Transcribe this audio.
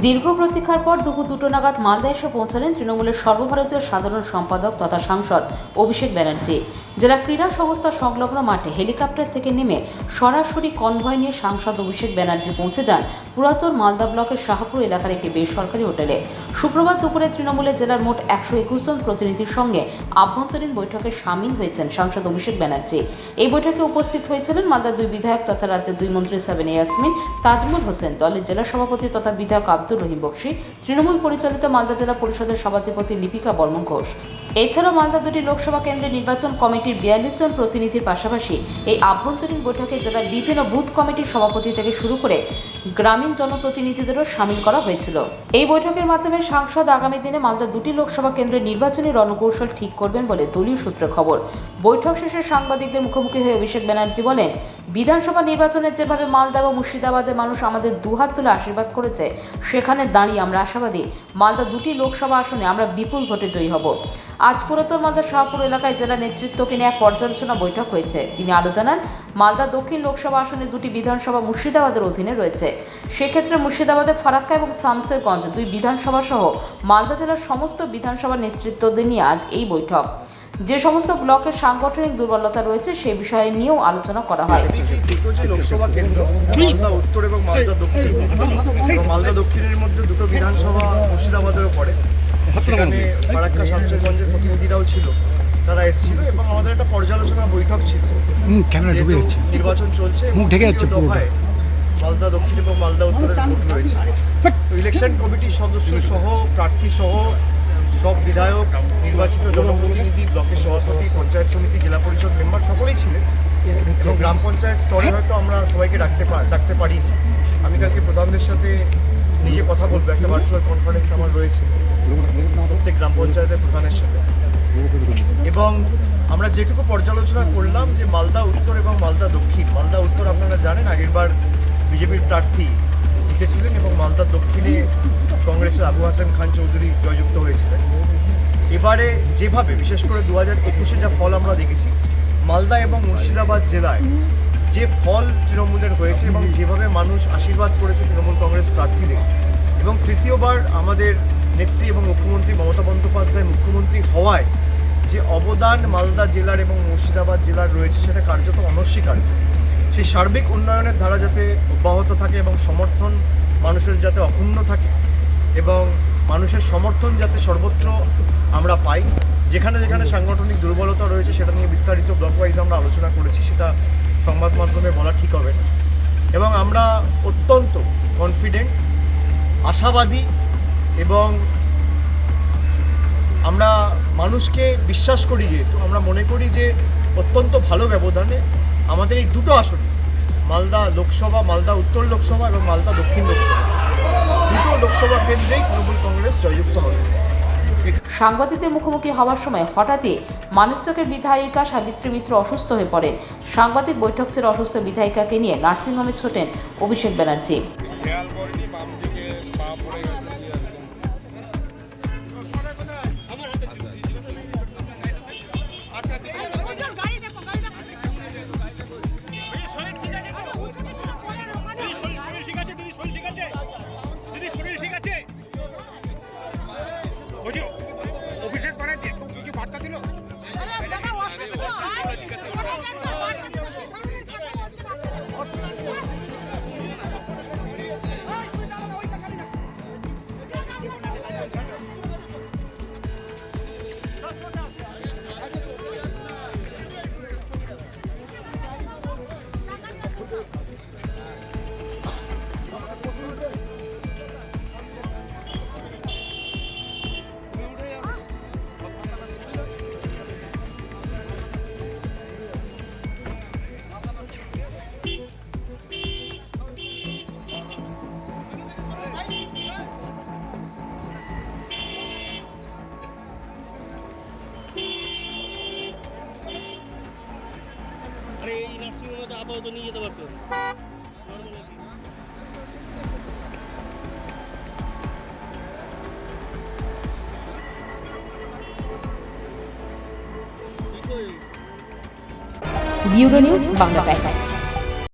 দীর্ঘ প্রতীক্ষার পর দুপুর দুটো নাগাদ মালদা এসে পৌঁছালেন তৃণমূলের সর্বভারতীয় সাধারণ সম্পাদক তথা সাংসদ অভিষেক ব্যানার্জি। জেলা ক্রীড়া সংস্থা সংলগ্ন মাঠে হেলিকপ্টার থেকে নেমে সরাসরি কনভয় নিয়ে সাংসদ অভিষেক ব্যানার্জি পৌঁছে যান পুরাতন মালদা ব্লকের শাহপুর এলাকার একটি বেসরকারি হোটেলে। শুক্রবার দুপুরে তৃণমূলের জেলার মোট একশো একুশ জন প্রতিনিধির সঙ্গে আভ্যন্তরীণ বৈঠকে সামিল হয়েছেন সাংসদ অভিষেক ব্যানার্জি। এই বৈঠকে উপস্থিত হয়েছিলেন মালদার দুই বিধায়ক তথা রাজ্যের দুই মন্ত্রী সাবেনা ইয়াসমিন, তাজমুল হোসেন দলের জেলা সভাপতি তথা বিধায়ক আব্দুর রহিম বক্সি। তৃণমূল পরিচালিত মালদা জেলা পরিষদের সভাধিপতি লিপিকা বর্মন ঘোষ। এছাড়াও মালদা দুটি লোকসভা কেন্দ্রের নির্বাচন কমিটির বিয়াল্লিশ জন প্রতিনিধির পাশাপাশি এই আভ্যন্তরীণ বৈঠকে জেলার বিভিন্ন বুথ কমিটির সভাপতি থেকে শুরু করে গ্রামীণ জনপ্রতিনিধিদেরও সামিল করা হয়েছিল। এই বৈঠকের মাধ্যমে সাংসদ আগামী দিনে মালদা দুটি লোকসভা কেন্দ্রের নির্বাচনী রণকৌশল ঠিক করবেন বলে দলীয় সূত্রে খবর। বৈঠক শেষে সাংবাদিকদের মুখোমুখি হয়ে অভিষেক ব্যানার্জি বলেন, বিধানসভা নির্বাচনে যেভাবে মালদা এবং মুর্শিদাবাদের মানুষ আমাদের দুহাত তুলে আশীর্বাদ করেছে, সেখানে দাঁড়িয়ে আমরা আশাবাদী। মালদা দুটি লোকসভা আসনে আমরা বিপুল ভোটে জয়ী হব। আজ পুরাতন মালদা শাহপুর এলাকায় জেলা নেতৃত্বকে নিয়ে এক পর্যালোচনা বৈঠক হয়েছে। তিনি আরও জানান, মালদা দক্ষিণ লোকসভা আসনে দুটি বিধানসভা মুর্শিদাবাদের অধীনে রয়েছে। সেক্ষেত্রে মুর্শিদাবাদের ফারাক্কা এবং শামসেরগঞ্জ দুই বিধানসভা সহ মালদা জেলার সমস্ত বিধানসভা নেতৃত্বদের নিয়ে আজ এই বৈঠক। যে সমস্ত ব্লকের সাংগঠনিক দুর্বলতা রয়েছে, সে বিষয়ে নিয়েও আলোচনা করা হয়। উত্তর এবং মালদা দক্ষিণের মধ্যে দুটো বিধানসভা মুর্শিদাবাদেরও পড়ে। সেখানে ফারাক্কা শামশেরগঞ্জের প্রতিনিধিরাও ছিল তারা এসেছিল এবং আমাদের একটা পর্যালোচনা বৈঠক ছিল। ক্যামেরা ডুবে নির্বাচন চলছে মুখ ঢেকে যাচ্ছে দফায় মালদা দক্ষিণ এবং মালদা উত্তরের ভোট রয়েছে। তো ইলেকশন কমিটির সদস্য সহ প্রার্থী সহ সব বিধায়ক নির্বাচিত জনপ্রতিনিধি ব্লকের সভাপতি পঞ্চায়েত সমিতি জেলা পরিষদ মেম্বার সকলেই ছিলেন এবং গ্রাম পঞ্চায়েত স্তরে হয়তো আমরা সবাইকে ডাকতে পার ডাকতে পারি আমি কালকে প্রধানদের সাথে নিজে কথা বলব, একটা ভার্চুয়াল কনফারেন্স আমার রয়েছে প্রত্যেক গ্রাম পঞ্চায়েতের প্রধানের সাথে। এবং আমরা যেটুকু পর্যালোচনা করলাম যে মালদা উত্তর এবং মালদা দক্ষিণ। মালদা উত্তর আপনারা জানেন, আগেরবার বিজেপির প্রার্থী জিতেছিলেন এবং মালদা দক্ষিণে কংগ্রেসের আবু হাসান খান চৌধুরী জয়যুক্ত হয়েছিলেন। এবারে যেভাবে, বিশেষ করে দু হাজার একুশে যা ফল আমরা দেখেছি, মালদা এবং মুর্শিদাবাদ জেলায় যে ফল তৃণমূলের হয়েছে এবং যেভাবে মানুষ আশীর্বাদ করেছে তৃণমূল কংগ্রেস প্রার্থীদের। এবং তৃতীয়বার আমাদের নেত্রী এবং মুখ্যমন্ত্রী মমতা বন্দ্যোপাধ্যায় মুখ্যমন্ত্রী হওয়ায় যে অবদান মালদা জেলার এবং মুর্শিদাবাদ জেলার রয়েছে সেটা কার্যত অনস্বীকার্য। সেই সার্বিক উন্নয়নের ধারা যাতে অব্যাহত থাকে এবং সমর্থন মানুষের যাতে অক্ষুণ্ণ থাকে এবং মানুষের সমর্থন যাতে সর্বত্র আমরা পাই, যেখানে যেখানে সাংগঠনিক দুর্বলতা রয়েছে সেটা নিয়ে বিস্তারিত ব্লক ওয়াইজ আমরা আলোচনা করেছি, সেটা সংবাদ মাধ্যমে বলা ঠিক হবে না। এবং আমরা অত্যন্ত কনফিডেন্ট আশাবাদী এবং আমরা মানুষকে বিশ্বাস করি যেহেতু, আমরা মনে করি যে অত্যন্ত ভালো ব্যবধানে আমাদের এই দুটো আসনে, মালদা লোকসভা, মালদা উত্তর লোকসভা এবং মালদা দক্ষিণ লোকসভা, দুটো লোকসভা কেন্দ্রেই তৃণমূল কংগ্রেস জয়যুক্ত হবে। সাংবাদিকদের মুখোমুখি হওয়ার সময় হঠাৎই মানিকচকের বিধায়িকা সাবিত্রী মিত্র অসুস্থ হয়ে পড়েন। সাংবাদিক বৈঠক ছেড়ে অসুস্থ বিধায়িকাকে নিয়ে নার্সিংহোমে ছোটেন অভিষেক ব্যানার্জি। বার্তা আরে এই নার্সিংহোমে তো আপাতত নিয়ে যেতে পারতো। Bureau news Bangla Times